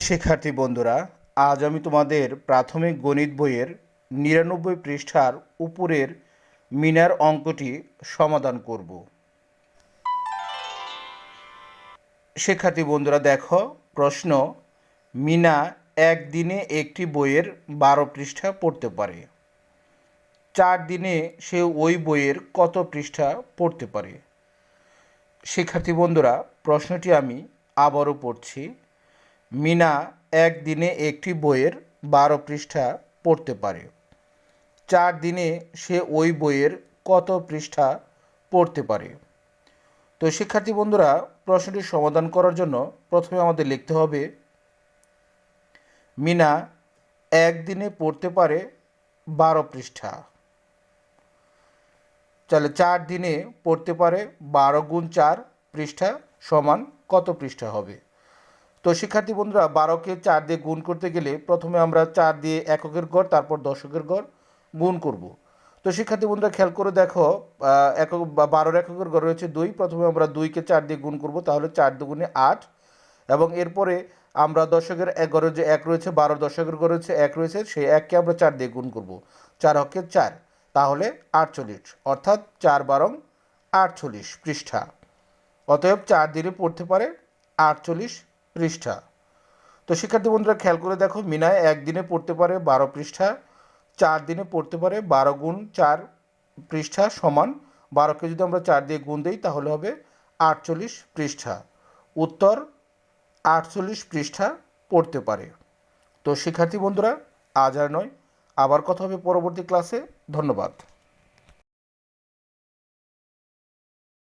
শিক্ষার্থী বন্ধুরা, আজ আমি তোমাদের প্রাথমিক গণিত বইয়ের নিরানব্বই পৃষ্ঠার উপরের মিনার অঙ্কটি সমাধান করব। শিক্ষার্থী বন্ধুরা, দেখো, প্রশ্ন, মিনা একদিনে একটি বইয়ের বারো পৃষ্ঠা পড়তে পারে। চার দিনে সে ওই বইয়ের কত পৃষ্ঠা পড়তে পারে? শিক্ষার্থী বন্ধুরা, প্রশ্নটি আমি আবারও পড়ছি। মিনা একদিনে একটি বইয়ের বারো পৃষ্ঠা পড়তে পারে। চার দিনে সে ওই বইয়ের কত পৃষ্ঠা পড়তে পারে? তো শিক্ষার্থী বন্ধুরা, প্রশ্নটি সমাধান করার জন্য প্রথমে আমাদের লিখতে হবে, মিনা একদিনে পড়তে পারে বারো পৃষ্ঠা। তাহলে চার দিনে পড়তে পারে বারো গুণ চার পৃষ্ঠা সমান কত পৃষ্ঠা হবে? তো শিক্ষার্থী বন্ধুরা, বারোকে চার দিয়ে গুণ করতে গেলে প্রথমে আমরা চার দিয়ে এককের গড়, তারপর দশকের গড় গুণ করব। তো শিক্ষার্থী বন্ধুরা, খেয়াল করে দেখো একক, বা বারোর এককের গড় রয়েছে দুই। প্রথমে আমরা দুইকে চার দিয়ে গুণ করব, তাহলে চার দুগুণে আট। এবং এরপরে আমরা দশকের এক গড়ের যে এক রয়েছে বারো দশকের গড় রয়েছে এক রয়েছে, সেই এককে আমরা চার দিয়ে গুণ করব। চার হকের চার, তাহলে আটচল্লিশ। অর্থাৎ চার বারং আটচল্লিশ পৃষ্ঠা। অতএব চার দিনে পড়তে পারে আটচল্লিশ পৃষ্ঠা। তো শিক্ষার্থী বন্ধুরা, খেয়াল করে দেখো, মিনায় একদিনে পড়তে পারে বারো পৃষ্ঠা, চার দিনে পড়তে পারে বারো গুণ চার পৃষ্ঠা সমান বারোকে যদি আমরা চার দিয়ে গুণ দিই, তাহলে হবে আটচল্লিশ পৃষ্ঠা। উত্তর, আটচল্লিশ পৃষ্ঠা পড়তে পারে। তো শিক্ষার্থী বন্ধুরা, আজ আর নয়, আবার কথা হবে পরবর্তী ক্লাসে। ধন্যবাদ।